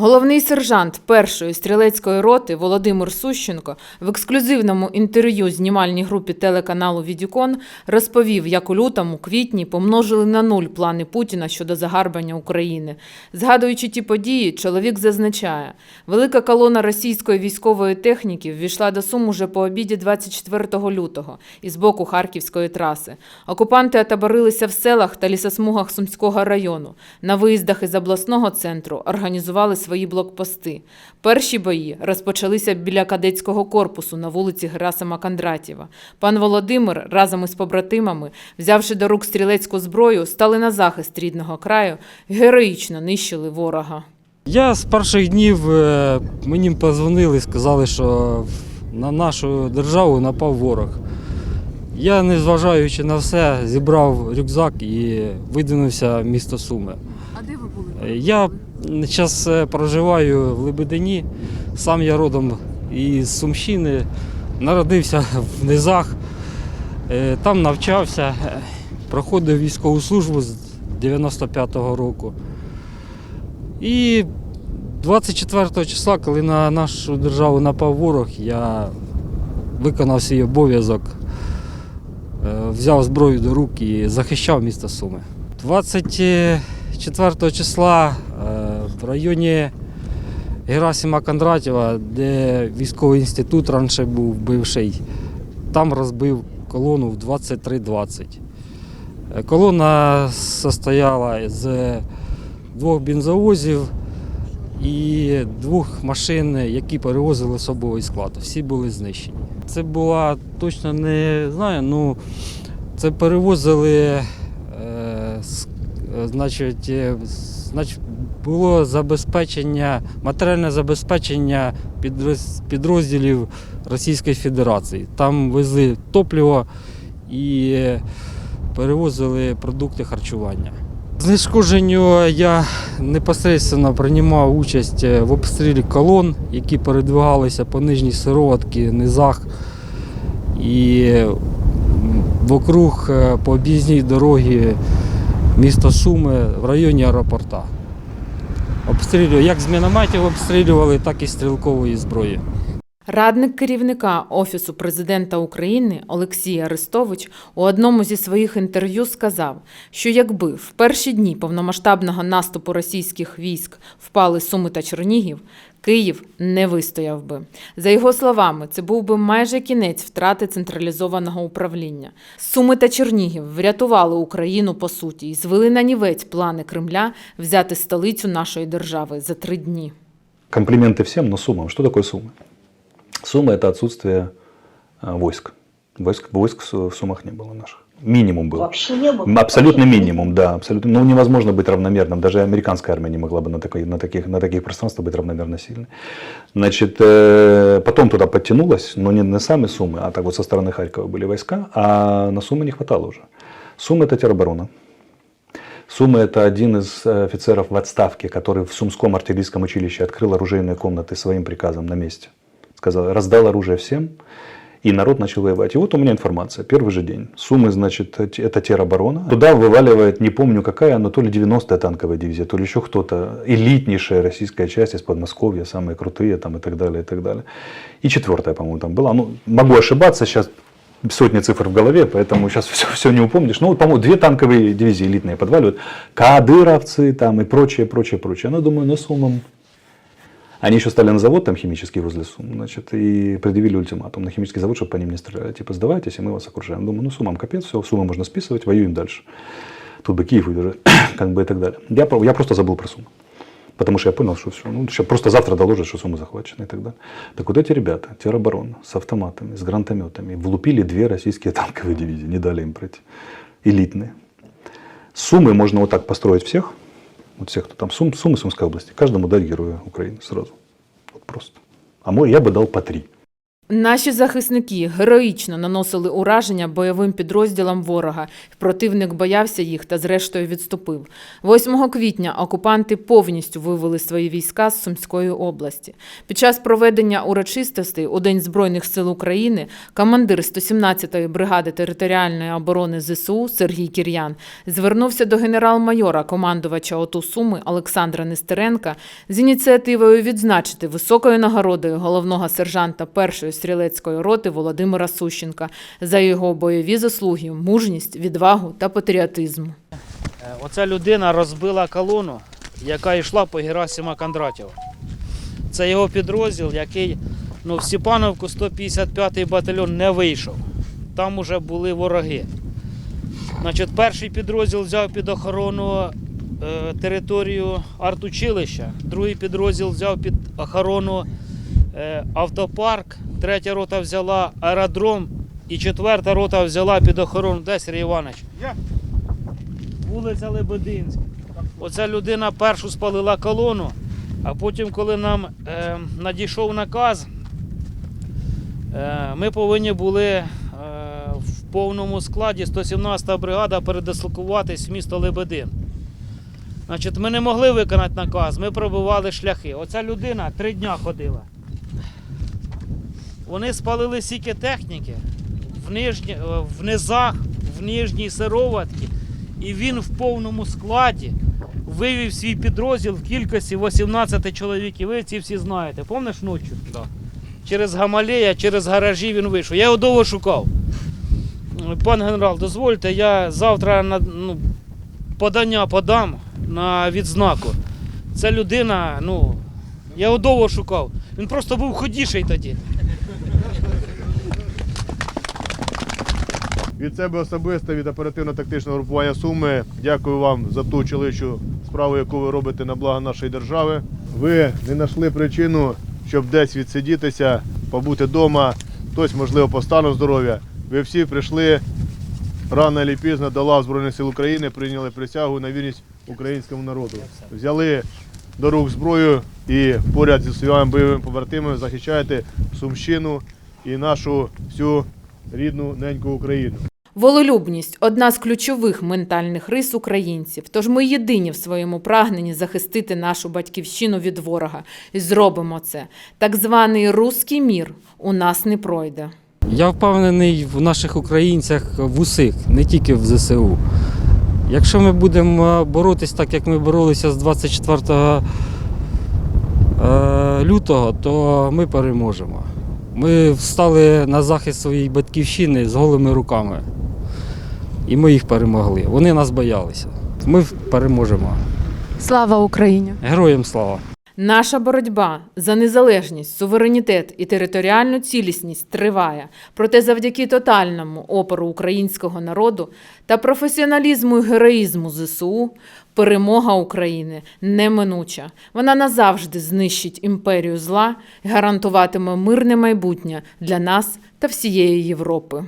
Головний сержант першої стрілецької роти Володимир Сущенко в ексклюзивному інтерв'ю знімальній групі телеканалу Відікон розповів, як у лютому, квітні помножили на нуль плани Путіна щодо загарбання України. Згадуючи ті події, чоловік зазначає, велика колона російської військової техніки ввійшла до Сум уже по обіді 24 лютого із боку Харківської траси. Окупанти отоборилися в селах та лісосмугах Сумського району. На виїздах із обласного центру організували свої блокпости. Перші бої розпочалися біля кадетського корпусу на вулиці Герасима Кондратєва. Пан Володимир разом із побратимами, взявши до рук стрілецьку зброю, стали на захист рідного краю героїчно нищили ворога. Я з перших днів е, мені позвонили, сказали, що на нашу державу напав ворог. Я, незважаючи на все, зібрав рюкзак і видвинувся в місто Суми. А де ви були? Я зараз проживаю в Лебедині, сам я родом із Сумщини, народився в низах, е, там навчався, е, проходив військову службу з 95-го року. І 24 числа, коли на нашу державу напав ворог, я виконав свій обов'язок, е, взяв зброю до рук і захищав місто Суми. 24 числа е, в районі Герасима Кондратєва, де військовий інститут раніше був бивший, там розбив колону в 23.20. Е, Колона состояла з двох бензовозів і двох машин, які перевозили особовий склад. Всі були знищені. Це була точно не знаю, ну це перевозили, е, е, значить, е, значить, було забезпечення, матеріальне забезпечення підрозділів Російської Федерації. Там везли топливо і перевозили продукти харчування. Знешкодженню я непосередньо приймав участь е, в обстрілі колон, які передвигалися по нижній сироватці, низах і вокруг е, по об'їзній дорогі міста Суми в районі аеропорта. Обстрілювали, як з мінометів обстрілювали, так і стрілкової зброї. Радник керівника Офісу президента України Олексій Арестович у одному зі своїх інтерв'ю сказав, що якби в перші дні повномасштабного наступу російських військ впали Суми та Чернігів, Київ не вистояв би. За його словами, це був би майже кінець втрати централізованого управління. Суми та Чернігів врятували Україну по суті і звели на нівець плани Кремля взяти столицю нашої держави за три дні. Комплименты всем, но суммам. Что такое суммы? Сумма – это отсутствие а, войск. Войск, войск в Сумах не было наших. Минимум был. Вообще не было. Абсолютный Вообще. минимум, да, абсолютно. Ну, невозможно быть равномерным. Даже американская армия не могла бы на, такой, на, таких, на таких пространствах быть равномерно сильной. Значит, э, потом туда подтянулась, но не на сами Сумы, а так вот со стороны Харькова были войска, а на Сумы не хватало уже. Сумы – это тероборона. Сумы – это один из э, офицеров в отставке, который в Сумском артиллерийском училище открыл оружейные комнаты своим приказом на месте. Сказал, раздал оружие всем, и народ начал воевать. И вот у меня информация. Первый же день. Суммы, значит, это тероборона. Туда вываливает, не помню какая, но то ли 90-я танковая дивизия, то ли еще кто-то. Элитнейшая российская часть из Подмосковья, самые крутые там и так далее, и так далее. И четвертая, по-моему, там была. Ну, могу ошибаться, сейчас сотни цифр в голове, поэтому сейчас все, все не упомнишь. Ну, по-моему, две танковые дивизии элитные подваливают. Кадыровцы там и прочее, прочее, прочее. Ну, думаю, ну, суммам они еще стали на завод там химический возле Сум, значит, и предъявили ультиматум на химический завод, чтобы по ним не стреляли. Типа, сдавайтесь, и мы вас окружаем. Думаю, ну, суммам капец, все, суммы можно списывать, воюем дальше. Тут бы Киев выдержит, как бы и так далее. Я, я просто забыл про сумму. Потому что я понял, что все, ну, просто завтра доложат, что сумма захвачена и так далее. Так вот эти ребята, тероборона, с автоматами, с гранатометами, влупили две российские танковые дивизии, не дали им пройти. Элитные. Суммы можно вот так построить всех, вот всех, кто там, Сум, Сумы, Сумской области, каждому дать героя Украины сразу. Вот просто. А мой я бы дал по три. Наші захисники героїчно наносили ураження бойовим підрозділам ворога. Противник боявся їх та зрештою відступив. 8 квітня окупанти повністю вивели свої війська з Сумської області. Під час проведення урочистостей у День Збройних сил України командир 117-ї бригади територіальної оборони ЗСУ Сергій Кір'ян звернувся до генерал-майора командувача ОТУ Суми Олександра Нестеренка з ініціативою відзначити високою нагородою головного сержанта першої стрілецької роти Володимира Сущенка за його бойові заслуги, мужність, відвагу та патріотизм. Е, Оця людина розбила колону, яка йшла по Герасима Кондратєва. Це його підрозділ, який ну, в Степановку 155-й батальйон не вийшов. Там уже були вороги. Значить, перший підрозділ взяв під охорону е, територію артучилища, другий підрозділ взяв під охорону е, автопарк, третя рота взяла аеродром і четверта рота взяла під охорону. Де Сергій Іванович? Вулиця Лебединська. Оця людина першу спалила колону, а потім, коли нам е, надійшов наказ, е, ми повинні були е, в повному складі 117-та бригада передислокуватись в місто Лебедин. Значить, ми не могли виконати наказ, ми пробивали шляхи. Оця людина три дня ходила. Вони спалили стільки техніки в, нижні, е, в низах, в нижній сироватці, і він в повному складі вивів свій підрозділ в кількості 18 чоловік. І ви ці всі знаєте. Помниш ночі? Да. Через Гамалея, через гаражі він вийшов. Я його довго шукав. Пан генерал, дозвольте, я завтра на, ну, подання подам на відзнаку. Ця людина, ну, я його довго шукав. Він просто був ходіший тоді. Від себе особисто, від оперативно-тактичного групування Суми, дякую вам за ту чоловічу справу, яку ви робите на благо нашої держави. Ви не знайшли причину, щоб десь відсидітися, побути вдома, хтось, можливо, по стану здоров'я. Ви всі прийшли рано чи пізно до лав Збройних сил України, прийняли присягу на вірність українському народу. Взяли до рук зброю і поряд зі своїми бойовими побратимами захищаєте Сумщину і нашу всю рідну неньку Україну. Вололюбність одна з ключових ментальних рис українців. Тож ми єдині в своєму прагненні захистити нашу батьківщину від ворога. І зробимо це. Так званий руський мір у нас не пройде. Я впевнений в наших українцях в усіх, не тільки в ЗСУ. Якщо ми будемо боротись так, як ми боролися з 24 е, лютого, то ми переможемо. Ми встали на захист своєї батьківщини з голими руками. І ми їх перемогли. Вони нас боялися. Ми переможемо. Слава Україні! Героям слава! Наша боротьба за незалежність, суверенітет і територіальну цілісність триває. Проте завдяки тотальному опору українського народу та професіоналізму і героїзму ЗСУ перемога України неминуча. Вона назавжди знищить імперію зла гарантуватиме мирне майбутнє для нас та всієї Європи.